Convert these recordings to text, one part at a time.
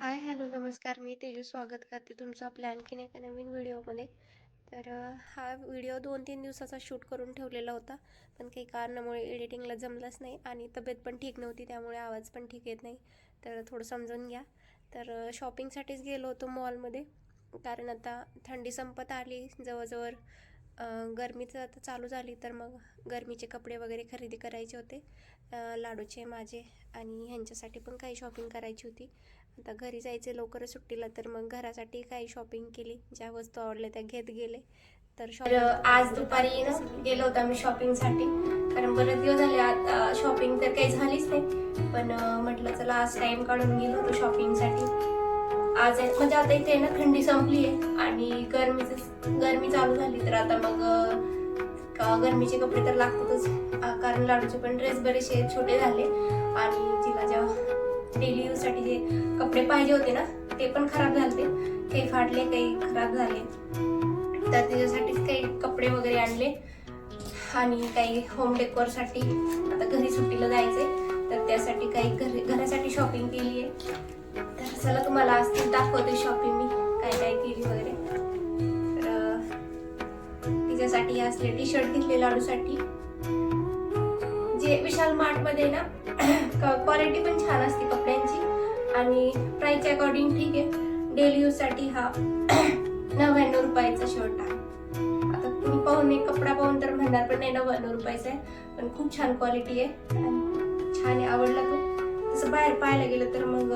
Hi hello नमस्कार. मी तेजू स्वागत करते तुमचं आपल्या आणखीन एका नवीन व्हिडिओमध्ये. तर हा व्हिडिओ दोन तीन दिवसाचा शूट करून ठेवलेला होता पण काही कारणामुळे एडिटिंगला जमलंच नाही आणि तब्येत पण ठीक नव्हती त्यामुळे आवाज पण ठीक येत नाही. तर थोडं समजून घ्या. तर शॉपिंगसाठीच गेलो होतो मॉलमध्ये कारण आता थंडी संपत आली जवळजवळ गरमीचं आता चालू झाली तर मग गरमीचे कपडे वगैरे खरेदी करायचे होते लाडूचे माझे आणि ह्यांच्यासाठी पण काही शॉपिंग करायची होती. आता घरी जायचे लवकरच सुट्टीला तर मग घरासाठी काही शॉपिंग केली. ज्या वस्तू आवडल्या त्या घेत गेले. तर आज दुपारी ना गेलो होतो आम्ही शॉपिंगसाठी कारण बरेच दिवस झाले आता शॉपिंग तर काही झालीच नाही. पण म्हटलं चला आज टाइम काढून गेलो होतो शॉपिंगसाठी आज म्हणजे आता इथे ना थंडी संपली आहे. आणि गरमीच गरमी चालू झाली तर आता मग गरमीचे कपडे तर लागतातच. कारण लाडूचे पण ड्रेस बरेचसे छोटे झाले. आणि तिला जेव्हा डेली यूजसाठी जे कपडे पाहिजे होते ना ते पण खराब झाले काही फाटले काही खराब झाले. तर त्याच्यासाठीच काही कपडे वगैरे आणले. आणि काही होम डेकोरसाठी आता घरी सुट्टीला जायचंय. तर त्यासाठी काही घरी घरासाठी शॉपिंग केली आहे. तर चला तुम्हाला आज दाखवते शॉपिंग मी काय काय केली वगैरे. तर तिच्यासाठी असले टी शर्ट घेतले लाडूसाठी. जे विशाल मार्टमध्ये ना क्वालिटी पण छान असते कपड्यांची. आणि प्राइस अकॉर्डिंग ठीक आहे. डेली यूजसाठी हा नव्याण्णव रुपयाचा शर्ट आहे. आता तुम्ही पाहून एक कपडा पाहून तर म्हणणार पण नाही नव्याण्णव रुपयाचा आहे. पण खूप छान क्वालिटी आहे. छान आहे आवडला तो. तसं बाहेर पाहायला गेलं तर मग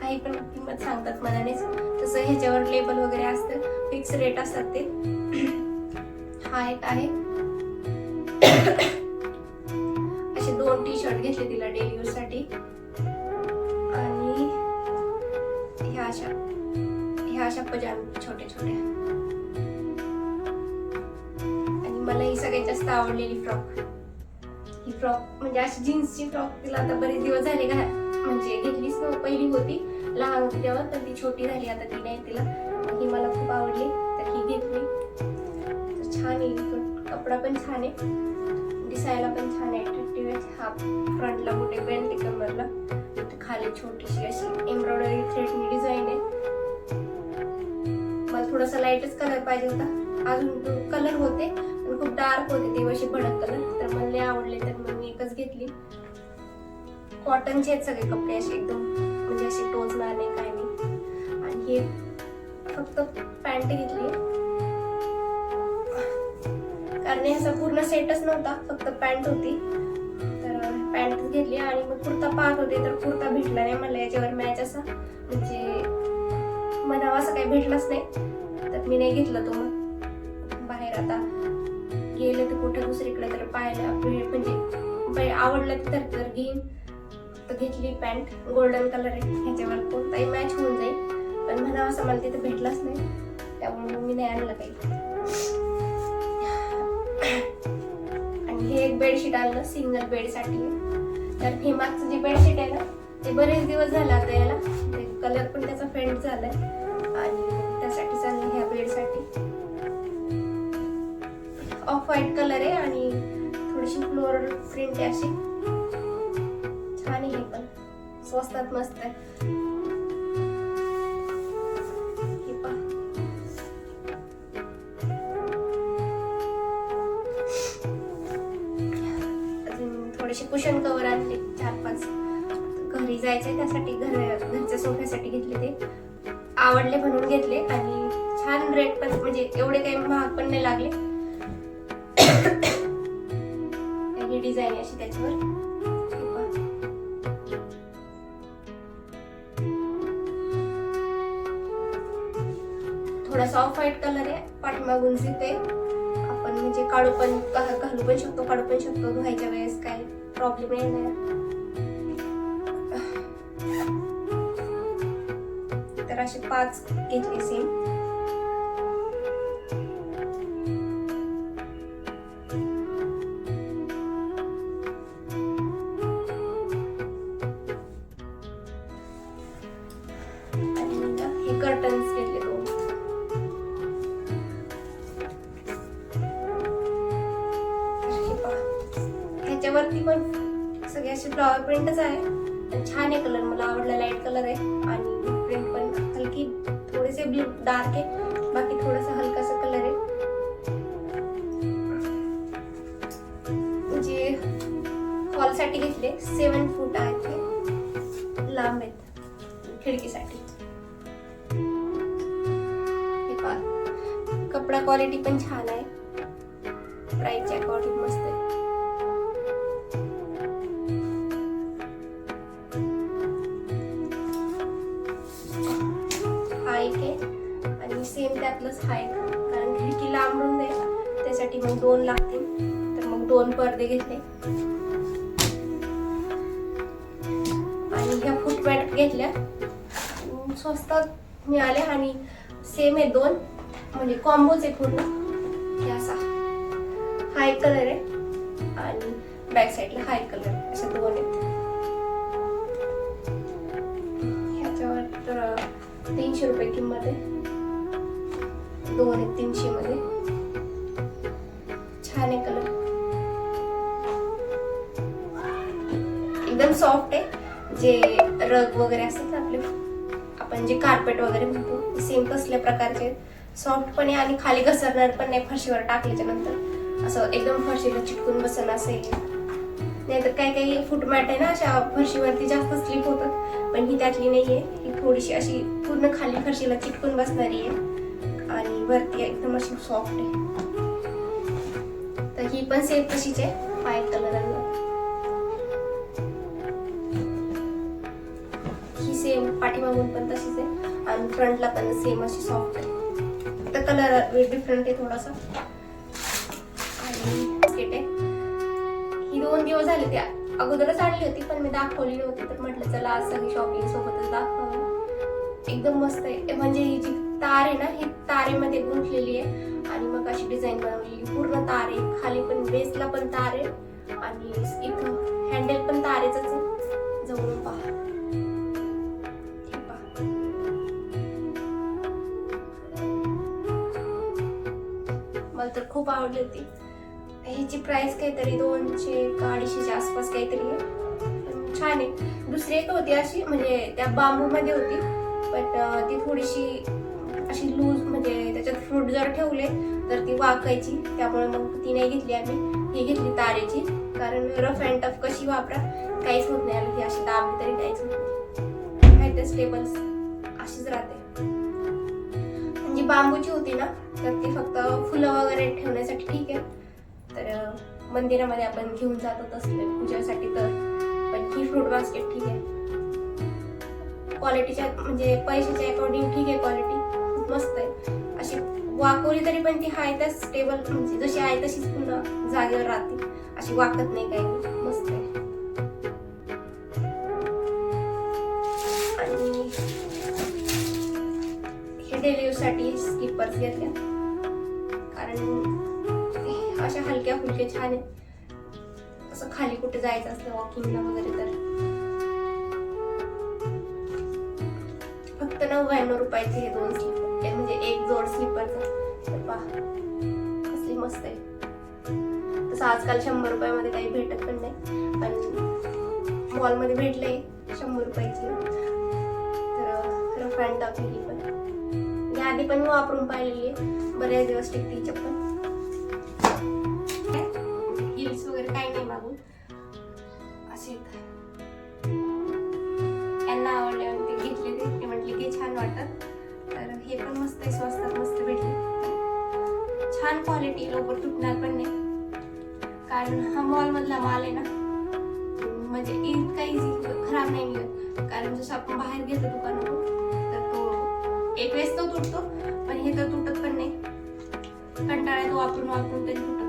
काही पण किंमत सांगतात मनानेच. तसं ह्याच्यावर लेबल वगैरे असतं. फिक्स रेट असतात ते. हा एक आहे. शर्ट घेतले तिला डेली यूजसाठी. आणि ह्या अशा ह्या अशा पजाम छोटे छोटे आणि मला ही सगळ्यात जास्त आवडलेली फ्रॉक ही फ्रॉक म्हणजे अशी जीन्सची फ्रॉक तिला आता बरेच दिवस झाले का म्हणजे घेतलीच नव्हती पहिली होती. लहान होती तेव्हा पण ती छोटी झाली आता ती नाही तिला. ही मला खूप आवडली तर ही घेतली. तर छान आहे कपडा पण छान आहे. दिसायला पण छान आहे वेळेस हा फ्रंटला मोठे पॅन्ट कमरला खाली छोटीशी अशी एम्ब्रॉयडरी थ्रेडनी डिझाईन आहे. मला थोडासा लाईटच कलर पाहिजे होता. अजून कलर होते पण खूप डार्क होते ते असे भडक कलर तर मला लय आवडले तर मग मी एकच घेतली. कॉटनचे आहेत सगळे कपडे असे एकदम म्हणजे असे टोचणार नाही काय नाही. आणि हे फक्त पॅन्ट घेतली कारण ह्याचा पूर्ण सेटच नव्हता फक्त पॅन्ट होती. पॅन्ट घेतली आणि मग कुर्ता पाहत होते तर कुर्ता भेटला नाही मला याच्यावर मॅच असा. म्हणजे म्हणावा असं काही भेटलाच नाही. तर मी नाही घेतला तो. मग बाहेर आता गेलं तर कुठं दुसरीकडे तर पाहायला म्हणजे आवडलं तर तर घेईन. तर घेतली पॅन्ट गोल्डन कलर ह्याच्यावर कोणताही मॅच होऊन जाईल. पण म्हणावं असं मला तिथं भेटलाच नाही. त्यामुळे मी नाही आणलं काही. हे एक बेडशीट आणलं सिंगल बेडसाठी. तर हे मागचं जे बेडशीट आहे ना ते बरेच दिवस झाले आता याला. म्हणजे ते कलर पण त्याचा फेंट झालाय. आणि त्यासाठी चाललं ह्या बेडसाठी. ऑफ व्हाईट कलर आहे आणि थोडीशी फ्लोर प्रिंट आहे अशी. छान आहे हे पण. स्वस्तात मस्त आहे. आवडले म्हणून घेतले आणि छान रेट पण म्हणजे एवढे काही महाग पण नाही लागले. ही डिझाईन अशी त्याच्यावर. थोडासा ऑफ व्हाईट कलर आहे पाठीमागून झिप आहे आपण म्हणजे काढू पण घालू पण शकतो काढू पण शकतो. धुवायच्या वेळेस काही प्रॉब्लेम येणार. तर पाच घेतली सेम आणि हे कर्टन्स घेतले दोन. ह्याच्यावरती पण सगळे असे फ्लॉवर प्रिंटच आहे. छान आहे कलर मला आवडला लाइट कलर आहे. आणि डार्क है बाकी थोडासा हलकासा कलर आहे जे हॉलसाठी घेतले सेवन फूट आहेत ते लांब आहेत खिडकीसाठी हे कपडा क्वालिटी पण छान आहे प्राईसच्या अकॉर्डिंग मस्त मग दोन लागतील. तर मग दोन पडदे घेतले आणि ह्या फुटमॅट घेतल्या. स्वस्त स्वस्तात मिळाले आणि सेम आहे दोन. म्हणजे कॉम्बोच आहे पूर्ण असा. हा एक कलर आहे. आणि बॅक साईडला हा एक कलर असे दोन आहेत. ह्याच्यावर तर तीनशे रुपये किंमत आहे. दोन आहेत तीनशे मध्ये. एकदम सॉफ्ट आहे. जे रग वगैरे असतात ना आपले आपण जे कार्पेट वगैरे म्हणतो सेम कसल्या प्रकारचे सॉफ्ट पण आहे आणि खाली घसरणार पण नाही फरशीवर टाकल्याच्या नंतर. असं एकदम फरशीला चिटकून बसणं असं नाहीतर काही काही फुटमॅट आहे ना अशा फरशीवरती जास्त स्लिप होतात. पण ही त्यातली नाही आहे ही थोडीशी अशी पूर्ण खाली फरशीला चिटकून बसणारी आहे. आणि वरती एकदम अशी सॉफ्ट आहे. तर ही पण सेम तशीच आहे. व्हाईट कलर मागून पण तशीच आहे. आणि फ्रंटला पण सेम अशी सॉफ्ट आहे. तर कलर डिफरंट आहे थोडासा. आणि basket आहे ही दोन दिवस झाले त्या अगोदरच आणली होती पण मी दाखवली नव्हती. तर म्हटलं चला आज सगळी शॉपिंग सोबतच दाखव. एकदम मस्त आहे. म्हणजे ही जी तार आहे ना ही तारेमध्ये गुंतलेली आहे. आणि मग अशी डिझाईन बनवलेली. पूर्ण तार आहे. खाली पण बेसला पण तार आहे. आणि इथं हँडल पण तारेच आहे. जवळून खूप आवडली होती. ह्याची प्राइस काहीतरी दोनशे का अडीचशेच्या आसपास काहीतरी आहे. छान आहे. दुसरी एक होती अशी म्हणजे त्या बांबूमध्ये होती. बट ती थोडीशी अशी लूज म्हणजे त्याच्यात फ्रूट जर ठेवले तर ती वाकायची त्यामुळे मग ती नाही घेतली आम्ही. ही घेतली तारेची. कारण रफ अँड टफ कशी वापरा काहीच होत नाही. आली ती अशी दाबली तरी काहीच होत नाही स्टेबल्स अशीच राहते. बांबूची होती ना तर ती फक्त फुलं वगैरे ठेवण्यासाठी ठीक आहे. तर मंदिरामध्ये आपण घेऊन जातो तसले पूजेसाठी तर. पण ही फ्रूट बास्केट ठीक आहे. क्वालिटीच्या म्हणजे पैशाच्या अकॉर्डिंग ठीक आहे क्वालिटी खूप मस्त आहे. अशी वाकवली तरी पण ती आहे त्याच टेबल म्हणजे जशी आहे तशीच पुन्हा जागेवर राहते. अशी वाकत नाही काही. मस्त आहे. डेलिव्हसाठी स्किपर्स घेतल्या. कारण अशा हलक्या फुलक्या छान आहेत. असं खाली कुठे जायचं असलं वॉकिंगला वगैरे तर. फक्त नव्याण्णव रुपयाचे हे दोन स्लीपर म्हणजे एक जोड स्लीपरचं तर पहा कसली मस्त आहे. तसं आजकाल शंभर रुपयामध्ये काही भेटत पण नाही. पण मॉलमध्ये भेटलंय शंभर रुपयाची. तर रफ अँड टफ ही पण. आधी पण वापरून पाहिलेली आहे. बऱ्याच दिवस टिकते चप्पल हिल्स वगैरे काही नाही मागून असे आहेत. यांना आवडले ते घेतले ते म्हटले की छान वाटत. तर हे पण मस्त आहे स्वस्तात मस्त भेटले. छान क्वालिटी लवकर तुटणार पण नाही. कारण हा मॉलमधला माल आहे ना म्हणजे इतका इझी खराब नाही निघत कारण जसं आपण बाहेर घेतो दुकानातून एक वेळेस तो तुटतो पण हे तर तुटत पण नाही. कंटाळा येतो वापरून वापरून तरी तुटत.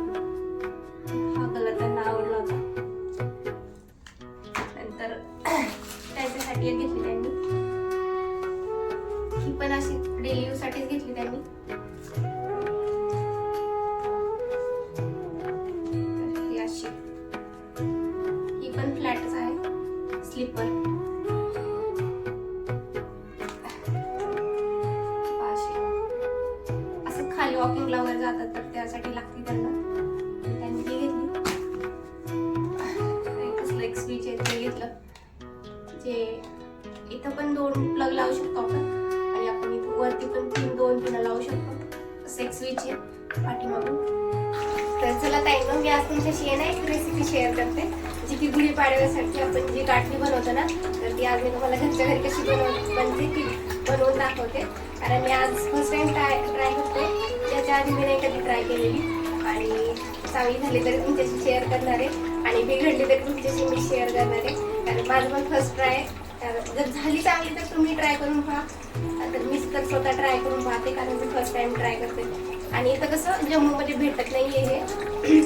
वॉकिंगला वगैरे जातात तर त्यासाठी लागते त्यांना. त्यांनी घेतली. कसलं एक स्विच आहे ते घेतलं. जे इथं पण दोन प्लग लावू शकतो आपण. आणि आपण इथं वरती पण तीन दोन पिनं लावू शकतो. असं एक स्विच आहे पाठीमागून. तर चला ताई मग मी आज तुमच्याशी आहे ना एक रेसिपी शेअर करते. जी की गुढीपाडव्यासाठी आपण जी गाठली बनवतो ना तर ती आज मी तुम्हाला घरच्या घरी कशी बनव बनते ती बनवून दाखवते. कारण मी आज फर्स्ट टाइम ट्राय ट्राय करते. त्याच्या आधी मी नाही कधी ट्राय केलेली. आणि चांगली झाली तरी तुमच्याशी शेअर करणार आहे. आणि बिघडली तरी तुमच्याशी मी शेअर करणार आहे. कारण माझं पण फर्स्ट ट्राय जर झाली चांगली तर तुम्ही ट्राय करून पहा. तर मी तर स्वतः ट्राय करून पाहते कारण मी फर्स्ट टाइम ट्राय करते. आणि इथं कसं जम्मूमध्ये भेटत नाही आहे हे.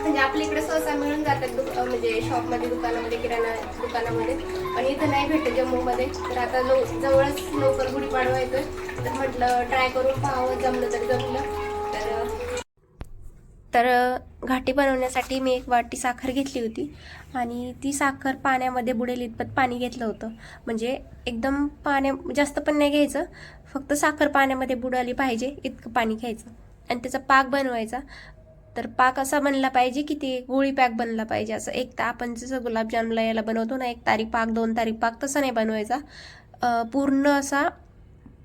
म्हणजे आपल्या इकडे सहसा मिळून जातात दुक- म्हणजे शॉपमध्ये दुकानामध्ये किराणा दुकानामध्ये. पण इथं नाही भेटत जम्मूमध्ये. तर आता लव जवळच लवकर गुढीपाडवा येतोय. तर म्हटलं ट्राय करून पाहावं जमलं तर जमलं. तर तर घाटी बनवण्यासाठी मी एक वाटी साखर घेतली होती आणि ती साखर पाण्यामध्ये बुडेल इतपत पाणी घेतलं होतं. म्हणजे एकदम पाण्या जास्त पण नाही घ्यायचं फक्त साखर पाण्यामध्ये बुडाली पाहिजे इतकं पाणी घ्यायचं. आणि त्याचा पाक बनवायचा. तर पाक असा बनला पाहिजे की ते गोळी पॅक बनला पाहिजे. असं एक तर आपण जसं गुलाबजामला याला बनवतो ना एक तारीख पाक दोन तारीख पाक तसा नाही बनवायचा. पूर्ण असा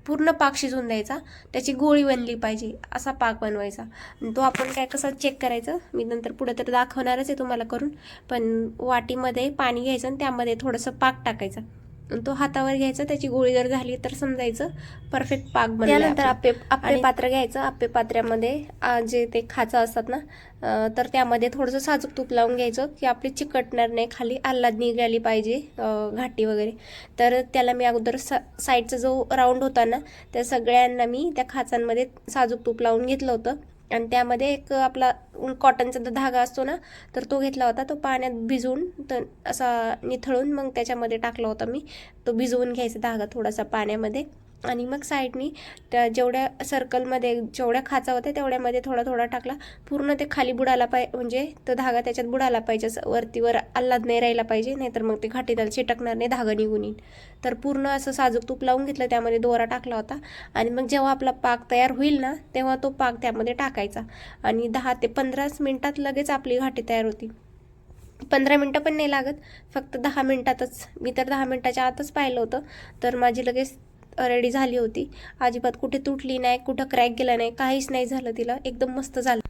पूर्ण पाक शिजवून द्यायचा. त्याची गोळी बनली पाहिजे असा पाक बनवायचा. तो आपण काय कसं चेक करायचं मी नंतर पुढे तर दाखवणारच आहे तुम्हाला करून. पण वाटीमध्ये पाणी घ्यायचं आणि त्यामध्ये थोडंसं पाक टाकायचं. तो हातावर घ्यायचा त्याची गोळी जर झाली तर समजायचं. परफेक्ट पाक बनला त्यानंतर आप्पे आणि- पात्र घ्यायचं. आप्पे पात्र्यामध्ये जे ते खाचं असतात ना तर त्यामध्ये थोडंसं साजूक तूप लावून घ्यायचं की आपली चिकटणार नाही खाली आल्लाद निघाली पाहिजे घाटी वगैरे. तर त्याला मी अगोदर सा साईडचा जो राऊंड होता ना त्या सगळ्यांना मी त्या खाचांमध्ये साजूक तूप लावून घेतलं होतं. आणि त्यामध्ये एक आपला कॉटनचा जो धागा असतो ना तर तो घेतला होता. तो पाण्यात भिजवून तर असा निथळून मग त्याच्यामध्ये टाकला होता मी. तो भिजवून घ्यायचा धागा थोडासा पाण्यामध्ये. आणि मग साईडनी त्या जेवढ्या सर्कलमध्ये जेवढ्या खाचा होत्या तेवढ्यामध्ये थोडा थोडा टाकला. पूर्ण ते खाली बुडाला पाहिजे म्हणजे तो धागा त्याच्यात बुडाला पाहिजे. असं वरतीवर आल्हाद नाही राहिला पाहिजे नाहीतर मग ते घाटीदाल चिटकणार नाही धागा निघून येईल. तर पूर्ण असं साजूक तूप लावून घेतलं त्यामध्ये दोरा टाकला होता. आणि मग जेव्हा आपला पाक तयार होईल ना तेव्हा तो पाक त्यामध्ये टाकायचा. आणि दहा ते पंधराच मिनटात लगेच आपली घाटी तयार होती. पंधरा मिनटं पण नाही लागत फक्त दहा मिनटातच. मी तर दहा मिनटाच्या आतच पाहिलं होतं. तर माझी लगेच रेडी झाली होती. अजिबात कुठे तुटली नाही कुठं क्रॅक गेला नाही काहीच नाही झालं तिला. एकदम मस्त झालं.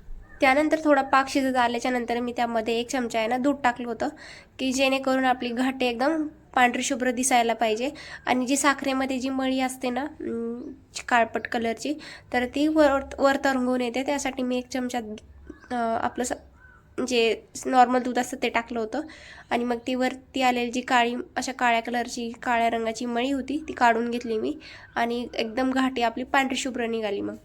त्यानंतर थोडा पाक शिजत आल्याच्यानंतर मी त्यामध्ये एक चमचा आहे ना दूध टाकलं होतं की जेणेकरून आपली घाटे एकदम पांढरी शुभ्र दिसायला पाहिजे. आणि जी साखरेमध्ये जी मळी असते ना काळपट कलरची तर ती वर वर तरंगून येते. त्यासाठी मी एक चमचा आपलं स जे नॉर्मल दूध असतं ते टाकलं होतं. आणि मग ती वरती आलेली जी काळी अशा काळ्या कलरची काळ्या रंगाची मळी होती ती काढून घेतली मी. आणि एकदम घाटी आपली पांढरी शुभ्र निघाली मग.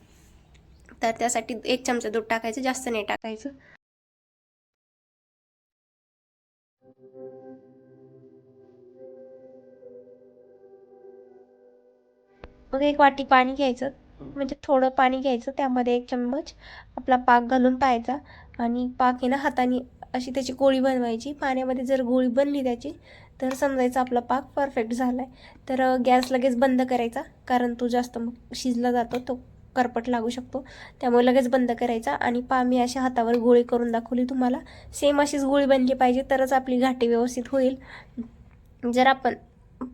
तर त्यासाठी एक चमचा दूध टाकायचं जास्त नाही टाकायचं. मग एक वाटी पाणी घ्यायचं. म्हणजे थोडं पाणी घ्यायचं त्यामध्ये एक चम्मच आपला पाक घालून पाहायचा. आणि पाक आहे ना हाताने अशी त्याची गोळी बनवायची. पाण्यामध्ये जर गोळी बनली त्याची तर समजायचं आपला पाक परफेक्ट झाला आहे तर गॅस लगेच बंद करायचा कारण तो जास्त मग शिजला जातो तो करपट लागू शकतो. त्यामुळे लगेच बंद करायचा आणि पा मी अशा हातावर गोळी करून दाखवली तुम्हाला. सेम अशीच गोळी बनली पाहिजे तरच आपली घाटी व्यवस्थित होईल. जर आपण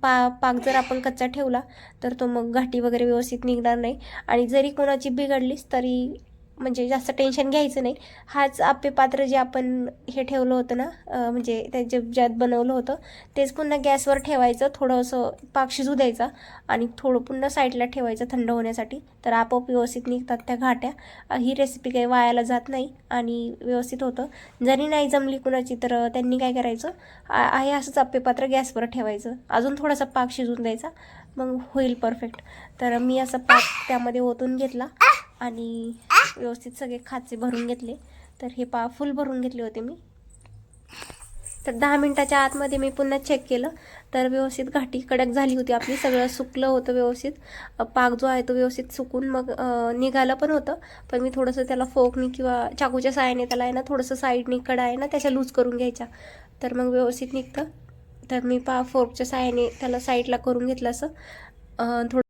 पा पाक जर आपण कच्चा ठेवला तर तो मग घाटी वगैरे व्यवस्थित निघणार नाही. आणि जरी कोणाची बिघडलीच तरी म्हणजे जास्त टेन्शन घ्यायचं नाही. हाच आप्पे पात्र जे आपण हे ठेवलं होतं ना म्हणजे त्याचे ज्यात बनवलं होतं तेच पुन्हा गॅसवर ठेवायचं थोडंसं पाक शिजू द्यायचा आणि थोडं पुन्हा साईडला ठेवायचं थंड होण्यासाठी. तर आपोआप व्यवस्थित निघतात त्या घाट्या. ही रेसिपी काही वायाला जात नाही आणि व्यवस्थित होतं. जरी नाही जमली कुणाची तर त्यांनी काय करायचं आहे असंच आप्पे पात्र गॅसवर ठेवायचं. अजून थोडासा पाक शिजून द्यायचा. मग होईल परफेक्ट तर मी असं पाक त्यामध्ये ओतून घेतला. आणि व्यवस्थित सगळे खाचे भरून घेतले. तर हे पा फुल भरून घेतले होते मी. तर दहा मिनटाच्या आतमध्ये मी पुन्हा चेक केलं. तर व्यवस्थित घाटी कडक झाली होती आपली. सगळं सुकलं होतं व्यवस्थित. पाक जो आहे तो व्यवस्थित सुकून मग निघालं पण होतं. पण मी थोडंसं त्याला फोकनी किंवा चाकूच्या साहाय्याने त्याला आहे ना थोडंसं साईडनी कडा आहे ना त्याच्या लूज करून घ्यायच्या. तर मग व्यवस्थित निघतं. तर मी पा फोर्कच्या साहाय्याने त्याला साईडला करून घेतलं असं. थोडं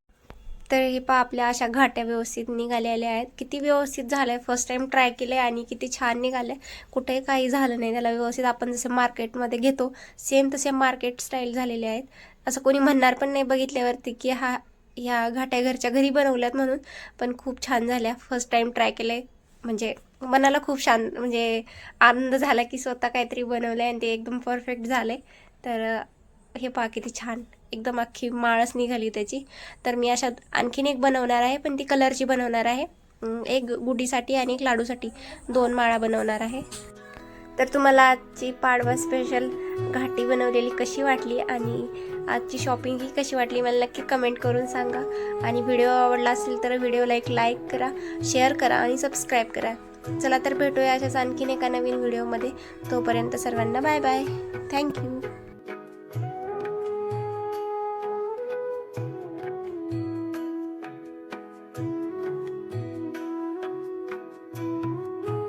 तर हे पा आपल्या अशा घाट्या व्यवस्थित निघालेल्या आहेत. किती व्यवस्थित झालं आहे फर्स्ट टाईम ट्राय केलं आहे आणि किती छान निघालं आहे कुठेही काही झालं नाही. त्याला व्यवस्थित आपण जसं मार्केटमध्ये घेतो सेम तसे मार्केट स्टाईल झालेले आहेत. असं कोणी म्हणणार पण नाही बघितल्यावरती की हा ह्या घाट्या घरच्या घरी बनवल्यात म्हणून पण खूप छान झाल्या. फर्स्ट टाईम ट्राय केलं आहे म्हणजे मनाला खूप शांत म्हणजे आनंद झाला की स्वतः काहीतरी बनवलं आहे आणि ते एकदम परफेक्ट झाले तर हे पहा किती छान. एकदम अख्खी माळच निघाली त्याची. तर मी अशा आणखीन एक बनवणार आहे पण ती कलरची बनवणार आहे. एक गुडीसाठी आणि एक लाडूसाठी दोन माळा बनवणार आहे. तर तुम्हाला आजची पाडवा स्पेशल घाटी बनवलेली कशी वाटली आणि आजची शॉपिंग ही कशी वाटली मला नक्की कमेंट करून सांगा. आणि व्हिडिओ आवडला असेल तर व्हिडिओला एक लाईक करा शेअर करा आणि सबस्क्राईब करा. चला तर भेटूया अशाच आणखीन एका नवीन व्हिडिओमध्ये तोपर्यंत सर्वांना बाय बाय थँक्यू